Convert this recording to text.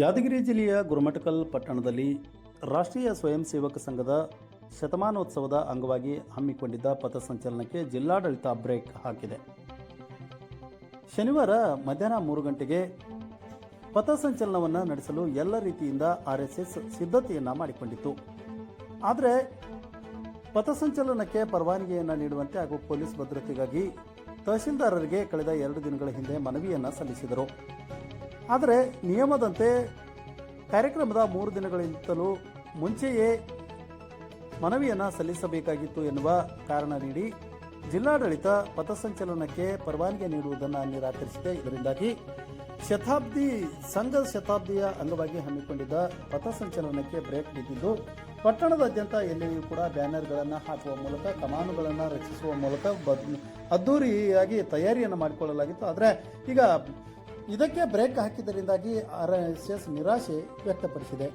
ಯಾದಗಿರಿ ಜಿಲ್ಲೆಯ ಗುರುಮಠಕಲ್ ಪಟ್ಟಣದಲ್ಲಿ ರಾಷ್ಟ್ರೀಯ ಸ್ವಯಂ ಸೇವಕ ಸಂಘದ ಶತಮಾನೋತ್ಸವದ ಅಂಗವಾಗಿ ಹಮ್ಮಿಕೊಂಡಿದ್ದ ಪಥಸಂಚಲನಕ್ಕೆ ಜಿಲ್ಲಾಡಳಿತ ಬ್ರೇಕ್ ಹಾಕಿದೆ. ಶನಿವಾರ ಮಧ್ಯಾಹ್ನ ಮೂರು ಗಂಟೆಗೆ ಪಥಸಂಚಲನವನ್ನು ನಡೆಸಲು ಎಲ್ಲ ರೀತಿಯಿಂದ ಆರ್ಎಸ್ಎಸ್ ಸಿದ್ಧತೆಯನ್ನು ಮಾಡಿಕೊಂಡಿತ್ತು. ಆದರೆ ಪಥಸಂಚಲನಕ್ಕೆ ಪರವಾನಗಿಯನ್ನು ನೀಡುವಂತೆ ಹಾಗೂ ಪೊಲೀಸ್ ಭದ್ರತೆಗಾಗಿ ತಹಶೀಲ್ದಾರರಿಗೆ ಕಳೆದ ಎರಡು ದಿನಗಳ ಹಿಂದೆ ಮನವಿಯನ್ನು ಸಲ್ಲಿಸಿದರು. ಆದರೆ ನಿಯಮದಂತೆ ಕಾರ್ಯಕ್ರಮದ ಮೂರು ದಿನಗಳಿಗಿಂತಲೂ ಮುಂಚೆಯೇ ಮನವಿಯನ್ನು ಸಲ್ಲಿಸಬೇಕಾಗಿತ್ತು ಎನ್ನುವ ಕಾರಣ ನೀಡಿ ಜಿಲ್ಲಾಡಳಿತ ಪಥಸಂಚಲನಕ್ಕೆ ಪರವಾನಗಿ ನೀಡುವುದನ್ನು ನಿರಾಕರಿಸಿದೆ. ಇದರಿಂದಾಗಿ ಶತಾಬ್ದಿ, ಸಂಘ ಶತಾಬ್ದಿಯ ಅಂಗವಾಗಿ ಹಮ್ಮಿಕೊಂಡಿದ್ದ ಪಥಸಂಚಲನಕ್ಕೆ ಬ್ರೇಕ್ ಬಿದ್ದಿದ್ದು, ಪಟ್ಟಣದಾದ್ಯಂತ ಎಲ್ಲಿಯೂ ಕೂಡ ಬ್ಯಾನರ್ಗಳನ್ನು ಹಾಕುವ ಮೂಲಕ, ಕಮಾನುಗಳನ್ನು ರಚಿಸುವ ಮೂಲಕ ಅದ್ದೂರಿಯಾಗಿ ತಯಾರಿಯನ್ನು ಮಾಡಿಕೊಳ್ಳಲಾಗಿತ್ತು. ಆದರೆ ಈಗ ಇದಕ್ಕೆ ಬ್ರೇಕ್ ಹಾಕಿದ್ದರಿಂದಾಗಿ ಆರ್ ಎಸ್ ಎಸ್ ನಿರಾಶೆ ವ್ಯಕ್ತಪಡಿಸಿದೆ.